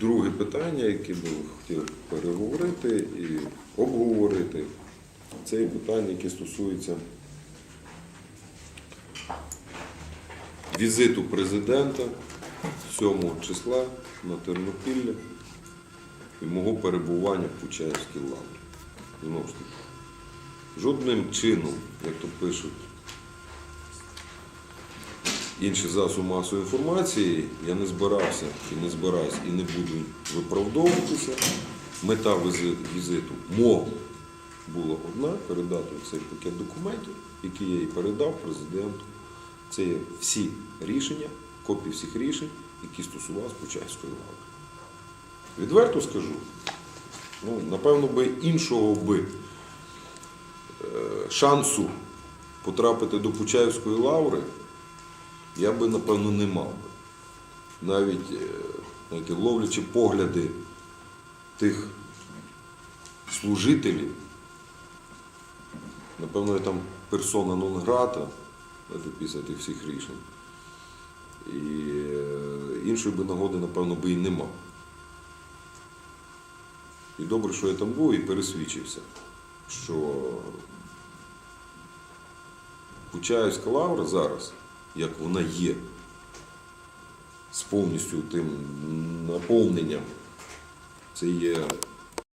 друге питання, яке би хотів переговорити і обговорити, це є питання, яке стосується візиту президента 7 числа на Тернопілля і мого перебування в Почаївській лаврі. Знову ж таки, жодним чином, як то пишуть інші засоби масової інформації, я не збирався і не збираюсь, і не буду виправдовуватися. Мета візиту мого була одна передати цей пакет документів, який я і передав президенту. Це є всі рішення, копії всіх рішень, які стосувалися Почаївської лаври. Відверто скажу, ну, напевно, би іншого би е, шансу потрапити до Почаївської лаври я би, напевно, не мав би. Навіть е, знаєте, ловлячи погляди тих служителів, напевно, я там персона нон грата після тих всіх рішень. І е, іншої би нагоди, напевно, би і не мав. І добре, що я там був і пересвідчився, що Почаївська лавра зараз, як вона є, з повністю тим наповненням, це є